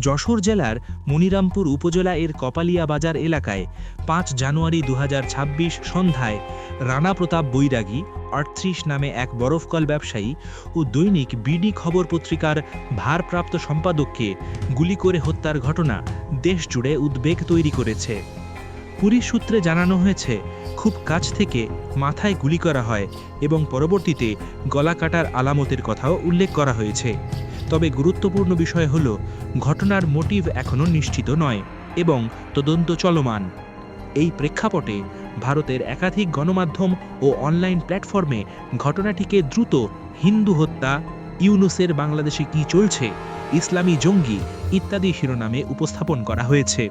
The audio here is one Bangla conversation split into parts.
যশোর জেলার মনিরামপুর উপজেলা এর কপালিয়া বাজার এলাকায় পাঁচ জানুয়ারি দু হাজার ছাব্বিশ সন্ধ্যায় রানা প্রতাপ বৈরাগী আটত্রিশ নামে এক বরফকল ব্যবসায়ী ও দৈনিক বিডি খবর পত্রিকার ভারপ্রাপ্ত সম্পাদককে গুলি করে হত্যার ঘটনা দেশ জুড়ে উদ্বেগ তৈরি করেছে। পুলিশ সূত্রে জানানো হয়েছে, খুব কাছ থেকে মাথায় গুলি করা হয় এবং পরবর্তীতে গলা কাটার আলামতের কথাও উল্লেখ করা হয়েছে। তবে গুরুত্বপূর্ণ বিষয় হল, ঘটনার মোটিভ এখনও নিশ্চিত নয় এবং তদন্ত চলমান। এই প্রেক্ষাপটে ভারতের একাধিক গণমাধ্যম ও অনলাইন প্ল্যাটফর্মে ঘটনাটিকে দ্রুত হিন্দু হত্যা, ইউনুসের বাংলাদেশে কি চলছে, ইসলামী জঙ্গি ইত্যাদি শিরোনামে উপস্থাপন করা হয়েছে।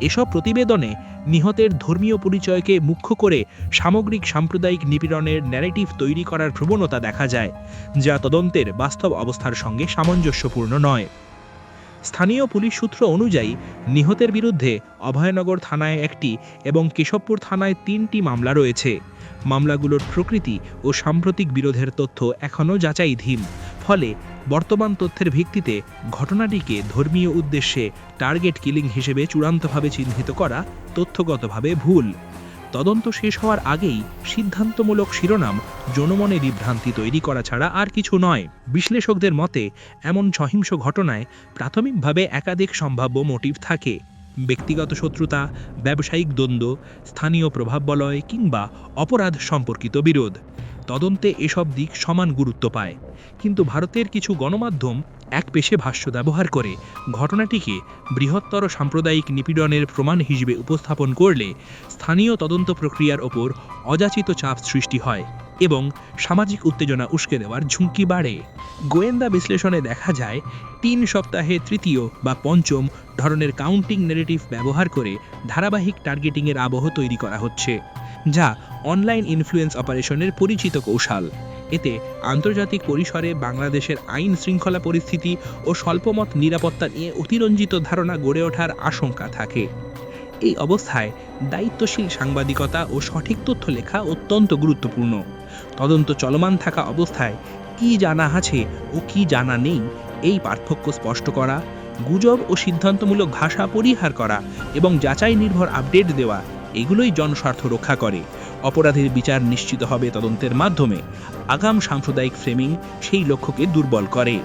এসব প্রতিবেদনে নিহতের ধর্মীয় পরিচয়কে মুখ্য করে সামগ্রিক সাম্প্রদায়িক নিপীড়নের ন্যারেটিভ তৈরি করার প্রবণতা দেখা যায়, যা তদন্তের বাস্তব অবস্থার সঙ্গে সামঞ্জস্যপূর্ণ নয়। স্থানীয় পুলিশ সূত্র অনুযায়ী, নিহতের বিরুদ্ধে অভয়নগর থানায় একটি এবং কেশবপুর থানায় তিনটি মামলা রয়েছে। মামলাগুলোর প্রকৃতি ও সাম্প্রতিক বিরোধের তথ্য এখনও যাচাইধীন, ফলে বর্তমান তথ্যের ভিত্তিতে ঘটনাটিকে ধর্মীয় উদ্দেশ্যে টার্গেট কিলিং হিসেবে চূড়ান্তভাবে চিহ্নিত করা তথ্যগতভাবে ভুল। তদন্ত শেষ হওয়ার আগেই সিদ্ধান্তমূলক শিরোনাম জনমনে বিভ্রান্তি তৈরি করা ছাড়া আর কিছু নয়। বিশ্লেষকদের মতে, এমন সহিংস ঘটনায় প্রাথমিকভাবে একাধিক সম্ভাব্য মোটিভ থাকে। ব্যক্তিগত শত্রুতা, ব্যবসায়িক দ্বন্দ্ব, স্থানীয় প্রভাব বলয় কিংবা অপরাধ সম্পর্কিত বিরোধ। তদন্তে এসব দিক সমান গুরুত্ব পায়। কিন্তু ভারতের কিছু গণমাধ্যম এক পেশে ভাষ্য ব্যবহার করে, ঘটনাটিকে বৃহত্তর সাম্প্রদায়িক নিপীড়নের প্রমাণ হিসেবে উপস্থাপন করলে স্থানীয় তদন্ত প্রক্রিয়ার ওপর অযাচিত চাপ সৃষ্টি হয়। এবং সামাজিক উত্তেজনা উস্কে দেওয়ার ঝুঁকি বাড়ে। গোয়েন্দা বিশ্লেষণে দেখা যায়, তিন সপ্তাহে তৃতীয় বা পঞ্চম ধরনের কাউন্টিং নেগেটিভ ব্যবহার করে ধারাবাহিক টার্গেটিংয়ের আবহ তৈরি করা হচ্ছে, যা অনলাইন ইনফ্লুয়েন্স অপারেশনের পরিচিত কৌশল। এতে আন্তর্জাতিক পরিসরে বাংলাদেশের আইন শৃঙ্খলা পরিস্থিতি ও স্বল্পমত নিরাপত্তা নিয়ে অতিরঞ্জিত ধারণা গড়ে ওঠার আশঙ্কা থাকে। এই অবস্থায় দায়িত্বশীল সাংবাদিকতা ও সঠিক তথ্য লেখা অত্যন্ত গুরুত্বপূর্ণ। তদন্ত চলমান থাকা অবস্থায় কি জানা আছে ও কি জানা নেই, এই পার্থক্য স্পষ্ট করা, গুজব ও সিদ্ধান্তমূলক ভাষা পরিহার করা এবং যাচাই নির্ভর আপডেট দেওয়া, এগুলোই জনস্বার্থ রক্ষা করে। অপরাধীর বিচার নিশ্চিত হবে তদন্তের মাধ্যমে। আগাম সাম্প্রদায়িক ফ্রেমিং সেই লক্ষ্যকে দুর্বল করে।